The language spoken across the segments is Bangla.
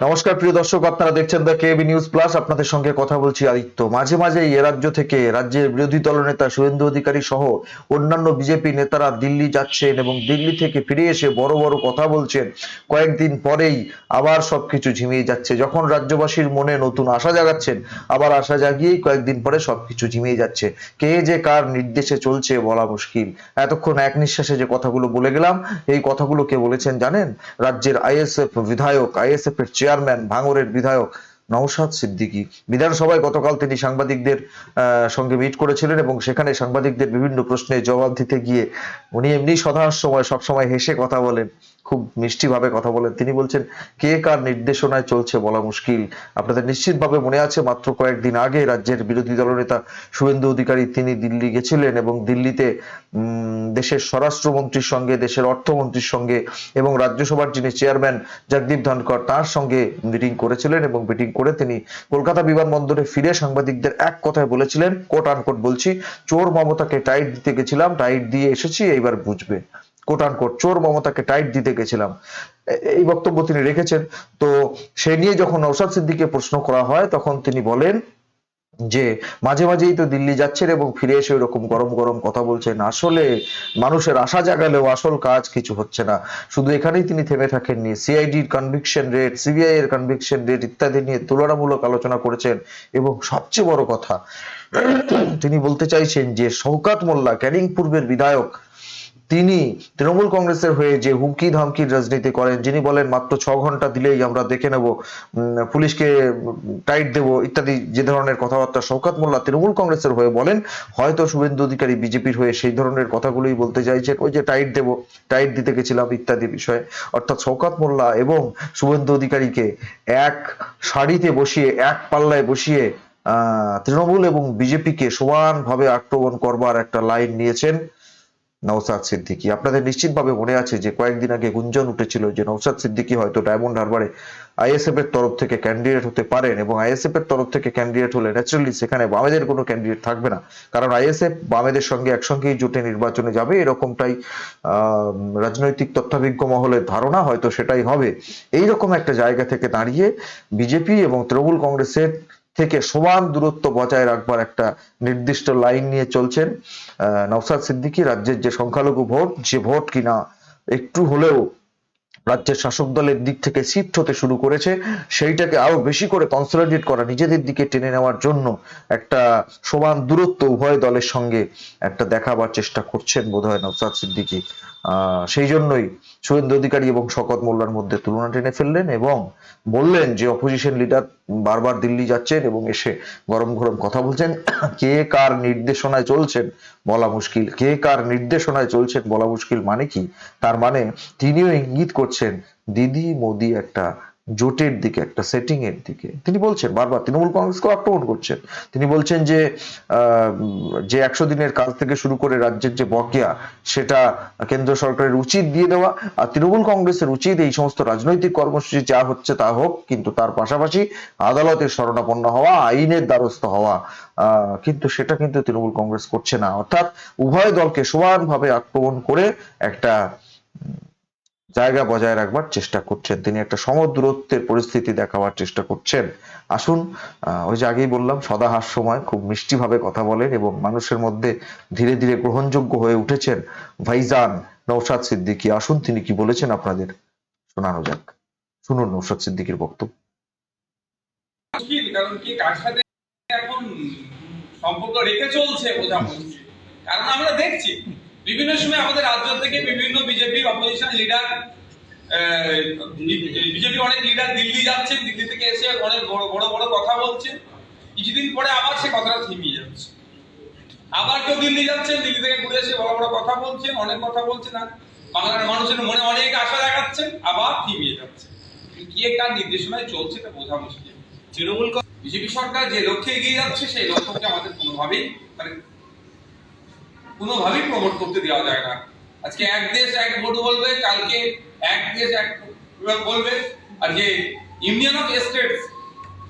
নমস্কার, প্রিয় দর্শক, আপনারা দেখছেন দ্য কেবি নিউজ প্লাস আপনাদের সঙ্গে কথা বলছি আদিত্য। মাঝে মাঝে এ রাজ্য থেকে রাজ্যের বিরোধী দলনেতা শুভেন্দু অধিকারী সহ অন্যান্য বিজেপি নেতারা দিল্লি যাচ্ছেন এবং দিল্লি থেকে ফিরে এসে বড় বড় কথা বলছেন। কয়েকদিন পরেই আবার সবকিছু ঝিমিয়ে যাচ্ছে। যখন রাজ্যবাসীর মনে নতুন আশা জাগাচ্ছেন, আবার আশা জাগিয়েই কয়েকদিন পরে সবকিছু ঝিমিয়ে যাচ্ছে। কে যে কার নির্দেশে চলছে বলা মুশকিল। এতক্ষণ এক নিঃশ্বাসে যে কথাগুলো বলে গেলাম, এই কথাগুলো কে বলেছেন জানেন? রাজ্যের আইএসএফ বিধায়ক আইএসএফ এর চেয়ারম্যান ভাঙড়ের বিধায়ক নওশাদ সিদ্দিকী। বিধানসভায় গতকাল তিনি সাংবাদিকদের সঙ্গে মিট করেছিলেন এবং সেখানে সাংবাদিকদের বিভিন্ন প্রশ্নের জবাব দিতে গিয়ে উনি এমনি সদার সময়, সবসময় হেসে কথা বলেন, খুব মিষ্টিভাবে কথা বলেন। তিনি বলছেন, কে কার নির্দেশনায় চলছে বলা মুশকিল। আপনাদের নিশ্চিতভাবে মনে আছে, মাত্র কয়েকদিন আগে রাজ্যের বিরোধী দলনেতা শুভেন্দু অধিকারী তিনি দিল্লি গেছিলেন এবং দিল্লিতে দেশের স্বরাষ্ট্রমন্ত্রীর সঙ্গে, দেশের অর্থমন্ত্রীর সঙ্গে এবং রাজ্যসভার যিনি চেয়ারম্যান জগদীপ ধনকর তার সঙ্গে মিটিং করেছিলেন এবং মিটিং করে তিনি কলকাতা বিমানবন্দরে ফিরে সাংবাদিকদের এক কথায় বলেছিলেন কোট আনকোট বলছি, চোর মমতাকে টাইট দিতে গেছিলাম টাইট দিয়ে এসেছি, এইবার বুঝবে। কোট আনকোট চোর মমতাকে টাইট দিতে গেছিলাম। এই বক্তব্য তিনি রেখেছেন। তো সে নিয়ে যখন নৌসাদ সিদ্দিকে প্রশ্ন করা হয়, তখন তিনি বলেন যে মাঝে মাঝেই তো দিল্লি যাচ্ছেন এবং ফিরে এসে ওরকম গরম গরম কথা বলছেন, আসলে মানুষের আশা জাগালেও আসল কাজ কিছু হচ্ছে না। শুধু এখানেই তিনি থেমে থাকেননি সিআইডির কনভিকশন রেট সিবিআই এর কনভিকশন রেট ইত্যাদি নিয়ে তুলনামূলক আলোচনা করেছেন এবং সবচেয়ে বড় কথা, তিনি বলতে চাইছেন যে শওকাত মোল্লা, ক্যানিং পূর্বের বিধায়ক তিনি তৃণমূল কংগ্রেসের হয়ে যে হুমকি ধামকির রাজনীতি করেন, যিনি বলেন মাত্র ছ ঘণ্টা দিলেই আমরা দেখে নেব পুলিশকে টাইট দেব ইত্যাদি যে ধরনের কথাবার্তা শওকাত মোল্লা তৃণমূল কংগ্রেসের হয়ে বলেন, হয়তো শুভেন্দু অধিকারী বিজেপির হয়ে সেই ধরনের কথাগুলোই বলতে চাইছেন, ওই যে টাইট দেব, টাইট দিতে গেছিলাম ইত্যাদি বিষয়ে। অর্থাৎ শওকাত মোল্লা এবং শুভেন্দু অধিকারীকে এক শাড়িতে বসিয়ে, এক পাল্লায় বসিয়ে তৃণমূল এবং বিজেপিকে সমানভাবে আক্রমণ করবার একটা লাইন নিয়েছেন। নওসাদ সিদ্দিকী। আপনাদের নিশ্চিতভাবে মনে আছে যে কয়েকদিন আগে গুঞ্জন উঠেছিল যে নওসাদ সিদ্দিকী হয়তো ডায়মন্ড হারবারে আইএসএফ এর তরফ থেকে ক্যান্ডিডেট হতে পারেন এবং আইএসএফ এর তরফ থেকে ক্যান্ডিডেট হলে ন্যাচারালি সেখানে বামেদের কোনো ক্যান্ডিডেট থাকবে না। কারণ আইএসএফ বামেদের সঙ্গে একসঙ্গেই জোটে নির্বাচনে যাবে, এরকমটাই রাজনৈতিক তথ্যভিজ্ঞ মহলের ধারণা, হয়তো সেটাই হবে। এইরকম একটা জায়গা থেকে দাঁড়িয়ে বিজেপি এবং তৃণমূল কংগ্রেসের থেকে সমান দূরত্ব বজায় রাখবার একটা নির্দিষ্ট লাইন নিয়ে চলছেন নওসাদ সিদ্দিকী। রাজ্যের যে সংখ্যালঘু ভোট, যে ভোট কিনা একটু হলেও রাজ্যের শাসক দলের দিক থেকে শিফট হতে শুরু করেছে, সেইটাকে আরও বেশি করে কনসলিডেট করা নিজেদের দিকে টেনে নেওয়ার জন্য একটা সমান দূরত্ব উভয় দলের সঙ্গে একটা দেখাবার চেষ্টা করছেন বোধহয় নওসাদ সিদ্দিকী। সেই জন্যই সুরেন্দ্র অধিকারী এবং শকত মোল্লার মধ্যে তুলনা টেনে ফেললেন এবং বললেন যে অপোজিশন লিডার বারবার দিল্লি যাচ্ছেন এবং এসে গরম গরম কথা বলছেন। কে কার নির্দেশনায় চলছেন বলা মুশকিল। কে কার নির্দেশনায় চলছেন বলা মুশকিল মানে কি? তার মানে তিনিও ইঙ্গিত করছেন, দিদি মোদি একটা জোটের দিকে, একটা সেটিং এর দিকে। তিনি বলছেন, বারবার তৃণমূল কংগ্রেসকেও আক্রমণ করছেন। তিনি বলছেন যে যে একশো দিনের কাজ থেকে শুরু করে রাজ্যের যে বকেয়া, সেটা কেন্দ্র সরকারের উচিত দিয়ে দেওয়া। আর তৃণমূল কংগ্রেসের উচিত এই সমস্ত রাজনৈতিক কর্মসূচি যা হচ্ছে তা হোক, কিন্তু তার পাশাপাশি আদালতের শরণাপন্ন হওয়া, আইনের দ্বারস্থ হওয়া কিন্তু সেটা কিন্তু তৃণমূল কংগ্রেস করছে না। অর্থাৎ উভয় দলকে সমানভাবে আক্রমণ করে একটা জায়গা বজায় রাখবার চেষ্টা করছেন। তিনি একটা সমদূরত্বের পরিস্থিতি দেখাবার চেষ্টা করছেন। আসুন ওই যে আগেই বললাম সদা হাস্যময় খুব মিষ্টিভাবে কথা বলেন এবং মানুষের মধ্যে ধীরে ধীরে গ্রহণযোগ্য হয়ে উঠেছেন ভাইজান নৌসাদ সিদ্দিকী। আসুন, তিনি কি বলেছেন আপনাদের? শোনানো যাক। শুনুন নৌসাদ সিদ্দিকীর বক্তব্য। কারণ কে কার সাথে এখন সম্পর্ক রেখে চলছে বোঝা কারণ আমরা দেখছি। বিভিন্ন সময় আমাদের রাজ্য থেকে বিভিন্ন বিজেপির অপোজিশন লিডার বিজেপি অনেক লিডার দিল্লি যাচ্ছেন, দিল্লি থেকে এসে অনেক বড় বড় বড় কথা বলছেন। কিছুদিন পরে আবার সে কথাটা থিমিয়ে যাচ্ছে। আবার কেউ দিল্লি যাচ্ছেন, দিল্লি থেকে ঘুরে এসে বড় বড় কথা বলছেন, অনেক কথা বলছেন আর বাংলার মানুষের মনে অনেক আশা দেখাচ্ছেন, আবার থিমিয়ে যাচ্ছে। কি কার নির্দেশনায় চলছে তা বোঝা মুশকিল। তৃণমূল বিজেপি সরকার যে লক্ষ্যে এগিয়ে যাচ্ছে, সেই লক্ষ্যকে আমাদের কোনোভাবেই মানে কোনোভাবেই প্রমোট করতে দেওয়া যায় না। আজকে এক দেশ এক ভোট বলবে কালকে এক দেশ এক বলবে। আর যে ইউনিয়ন অফ স্টেটস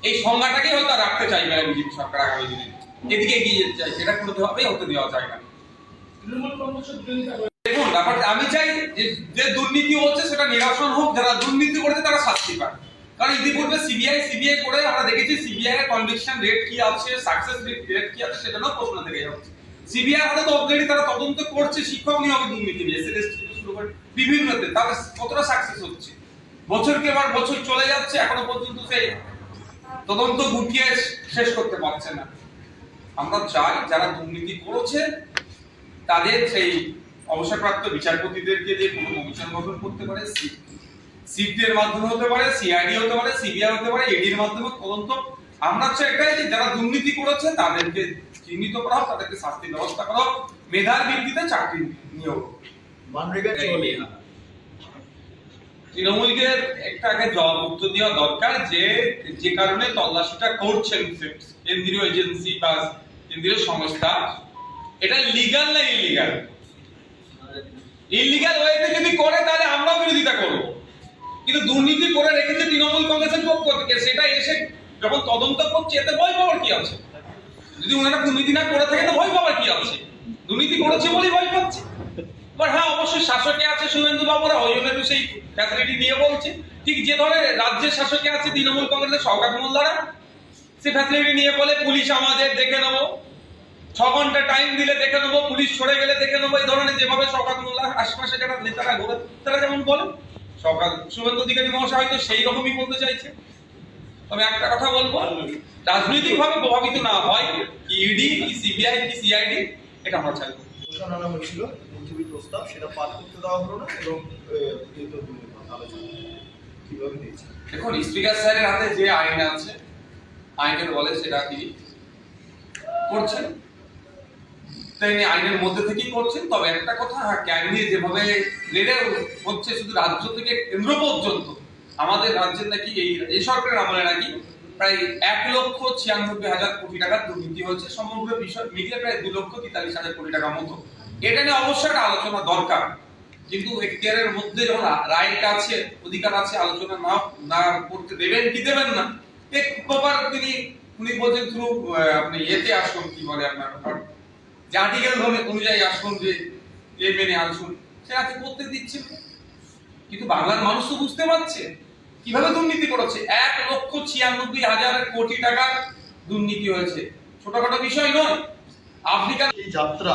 এই সংজ্ঞাটাকে হয়তো রাখতে চাইবে না বিজেপি সরকার আগামী দিনে। এদিকে এগিয়ে যেতে চাই সেটা কোনোভাবেই হতে দেওয়া যায় না। দেখুন ব্যাপারটা আমি চাই যে যে দুর্নীতি হচ্ছে সেটা নিরসন হোক যারা দুর্নীতি করছে তারা শাস্তি পায় কারণ ইতিপূর্বে সিবিআই সিবিআই করে আমরা দেখেছি সিবিআই এর কনভিকশন রেট কি আছে সাকসেস রেট কি আছে সেটা প্রশ্ন থেকে যাচ্ছে। সিবিআই তো অলরেডি তারা তদন্ত করছে, শিক্ষক দুর্নীতি নিয়ে শুরু করে বিভিন্নতে কতটা সাকসেস হচ্ছে? বছর চলে যাচ্ছে, এখনও পর্যন্ত সেই তদন্ত গুটিয়ে শেষ করতে পারছে না। আমরা চাই যারা দুর্নীতি করেছে, তাদের সেই অবসরপ্রাপ্ত বিচারপতিদেরকে দিয়ে কোনো কমিশন গঠন করতে পারে সিপিএর মাধ্যমে হতে পারে, সিআইডি হতে পারে, সিবিআই হতে পারে, এডির মাধ্যমে তদন্ত আমরা চাই এটাই যে যারা দুর্নীতি করেছে তাদেরকে চিহ্নিত করা হোক তাদেরকে শাস্তির ব্যবস্থা করা হোক মেধার ভিত্তিতে চাকরি নিয়োগ। তৃণমূলকে একটা আগে জবাব উত্তর দেওয়া দরকার যে যে কারণে তল্লাশিটা করছেন কেন্দ্রীয় এজেন্সি বা কেন্দ্রীয় সংস্থা। এটা লিগাল না ইলিগাল ইলিগাল ওয়েতে যদি করে তাহলে আমরাও বিরোধিতা করব। কিন্তু দুর্নীতি করে রেখেছে তৃণমূল কংগ্রেসের পক্ষ থেকে সেটা এসে যখন তদন্ত করছে, এতে ভয় পাওয়ার কি আছে? যদি ওনারা দুর্নীতি না করে থাকে তো ভয় পাওয়ার কি আছে? দুর্নীতি করেছে বলেই ভয় পাচ্ছে। বাট হ্যাঁ অবশ্যই শাসকে আছে শুভেন্দু বাবুরা ওই জন্য সেই ফ্যাসিলিটি দিয়ে বলছে। ঠিক যে ধরে রাজ্যের শাসকে আছে তৃণমূল কংগ্রেসের সরকার মোল্লারা সে ফ্যাসিলিটি নিয়ে বলে, পুলিশ আমাদের দেখে নেব। ছ ঘণ্টা টাইম দিলে দেখে নেব, পুলিশ সরে গেলে দেখে নেব। এই ধরনের যেভাবে সরকার মোল্লার আশপাশে যারা নেতারা ঘুরে, তারা যেমন বলে। সরকার শুভেন্দু অধিকারী মহাশয় হয়তো সেই রকমই বলতে চাইছে। তবে একটা কথা বলব রাজনৈতিক ভাবে প্রভাবিত না হয় কি ইডি কি সিবিআই কি সিআইডি এটা আমরা চাইব ঘোষণা আনা হয়েছিল মন্ত্রীর প্রস্তাব সেটা পাঠ করতে দেওয়া হলো না এবং কীভাবে দিয়েছে? দেখুন স্পিকার স্যারের হাতে যে আইন আছে আইনের বলে সেটা তিনি করছেন। তিনি আইনের মধ্যে থেকেই করছেন। তবে একটা কথা হ্যাঁ ক্যাগনি যেভাবে লেডে হচ্ছে শুধু রাজ্য থেকে কেন্দ্র পর্যন্ত আমাদের রাজ্যের নাকি এই এই সরকারের আমলে নাকি প্রায় এক লক্ষ ছিয়ানব্বই হাজার কোটি টাকার দুর্নীতি হয়েছে। সমগ্র বিষয় মিলিয়ে প্রায় দু লক্ষ তেতাল্লিশ হাজার কোটি টাকার মতো। এটা নিয়ে অবশ্যই একটা আলোচনা দরকার। কিন্তু এখতিয়ারের মধ্যে যখন রাইট আছে, অধিকার আছে, আলোচনা না না করতে দেবেন কি দেবেন না? এক তিনি উনি বলছেন থ্রু আপনি ইয়েতে আসুন, কি বলে আপনার যে আর্টিকেল অনুযায়ী আসুন যে এ মেনে আসুন সেটা করতে দিচ্ছেন। কিন্তু বাংলার মানুষ তো বুঝতে পারছে। কীভাবে দুর্নীতি করেছে? এক লক্ষ ছিয়ানব্বই হাজার কোটি টাকার দুর্নীতি হয়েছে। ছোটখাটো বিষয় নয়। আফ্রিকার এই যাত্রা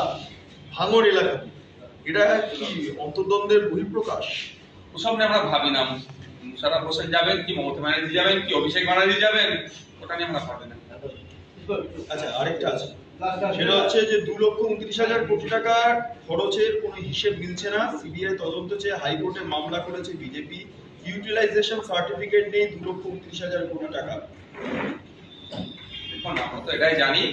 ভাঙর এলাকা এটা কি অন্তর্দ্বন্দ্বের বহিঃপ্রকাশ? ওসব নিয়ে আমরা ভাবি না মুশারফ হোসেন যাবেন কি মমতা ব্যানার্জি যাবেন কি অভিষেক ব্যানার্জি যাবেন? ওটা নিয়ে আমরা ভাবি না। আচ্ছা আরেকটা আছে। সেটা হচ্ছে যে দু লক্ষ উনত্রিশ হাজার কোটি টাকা খরচের কোনো হিসেব মিলছে না। সিবিআই তদন্ত চেয়ে হাইকোর্টে মামলা করেছে বিজেপি। ইউটিলাইজেশন সার্টিফিকেট নেই দু লক্ষ উনত্রিশ হাজার কোটি টাকা। দেখুন আমরা তো এটাই জানি।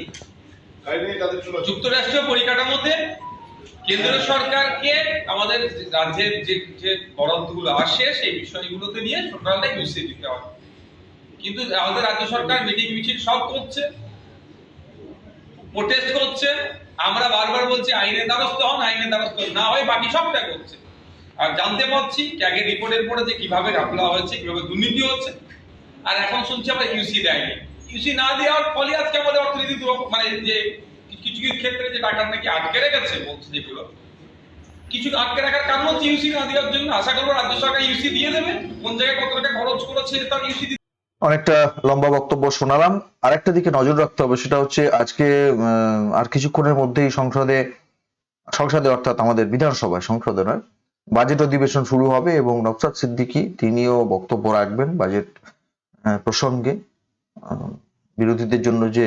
যুক্তরাষ্ট্রীয় পরিকাঠামোতে কেন্দ্র সরকারকে আমাদের রাজ্যের যে যে বরাদ্দগুলো আসে সেই বিষয়গুলোতে নিয়ে টোটালটা ইউসি দিতে হয় কিন্তু আমাদের রাজ্য সরকার মিটিং মিছিল সব করছে প্রোটেস্ট করছে। আমরা বারবার বলছি আইনের দ্বারস্থ হন আইনের দ্বারস্থ না হয় বাকি সবটা করছে। আর জানতে পারছি ক্যাগের রিপোর্টের পরে যে কীভাবে ঘাপলা হয়েছে, কীভাবে দুর্নীতি হচ্ছে। আর এখন শুনছি আমরা ইউসি দেয়নি। ইউসি না দেওয়ার ফলে আজকে আমাদের অর্থনীতি মানে যে কিছু কিছু ক্ষেত্রে যে টাকা নাকি আটকে রেখেছে বলছে যেগুলো, কিছু আটকে রাখার কারণ হচ্ছে ইউসি না দেওয়ার জন্য। আশা করব রাজ্য সরকার ইউসি দিয়ে দেবে। কোন জায়গায় কত টাকা খরচ করেছে তার ইউসি অনেকটা লম্বা বক্তব্য শোনালাম। আরেকটা দিকে নজর রাখতে হবে, সেটা হচ্ছে আজকে আর কিছুক্ষণের মধ্যেই সংসদে সংসদে অর্থাৎ আমাদের বিধানসভায়, সংসদে নয় বাজেট অধিবেশন শুরু হবে এবং নকশাদ সিদ্দিকী তিনিও বক্তব্য রাখবেন বাজেট প্রসঙ্গে। বিরোধীদের জন্য যে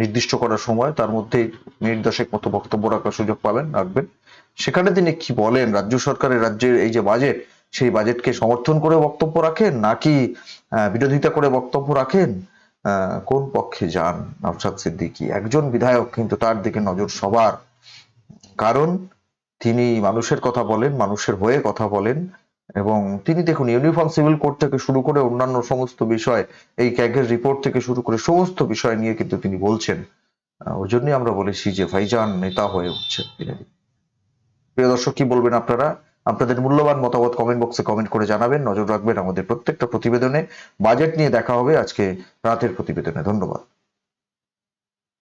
নির্দিষ্ট করার সময়, তার মধ্যে মিনিট দশেক মতো বক্তব্য রাখার সুযোগ পাবেন, রাখবেন। সেখানে তিনি কি বলেন? রাজ্য সরকারের রাজ্যের এই যে বাজেট, সেই বাজেটকে সমর্থন করে বক্তব্য রাখেন নাকি বিরোধিতা করে বক্তব্য রাখেন? কোন পক্ষে যান নওশাদ সিদ্দিকী? একজন বিধায়ক কিন্তু তার দিকে নজর সবার। কারণ তিনি মানুষের কথা বলেন, মানুষের হয়ে কথা বলেন এবং তিনি দেখুন ইউনিফর্ম সিভিল কোড থেকে শুরু করে অন্যান্য সমস্ত বিষয়, এই ক্যাগের রিপোর্ট থেকে শুরু করে সমস্ত বিষয় নিয়ে কিন্তু তিনি বলছেন। ওই জন্যই আমরা বলেছি যে ভাইজান নেতা হয়ে উঠছে। প্রিয় দর্শক, কি বলবেন আপনারা? আপনাদের মূল্যবান মতামত কমেন্ট বক্সে কমেন্ট করে জানাবেন। নজর রাখবেন আমাদের প্রত্যেকটা প্রতিবেদনে। বাজেট নিয়ে দেখা হবে আজকে রাতের প্রতিবেদনে। ধন্যবাদ।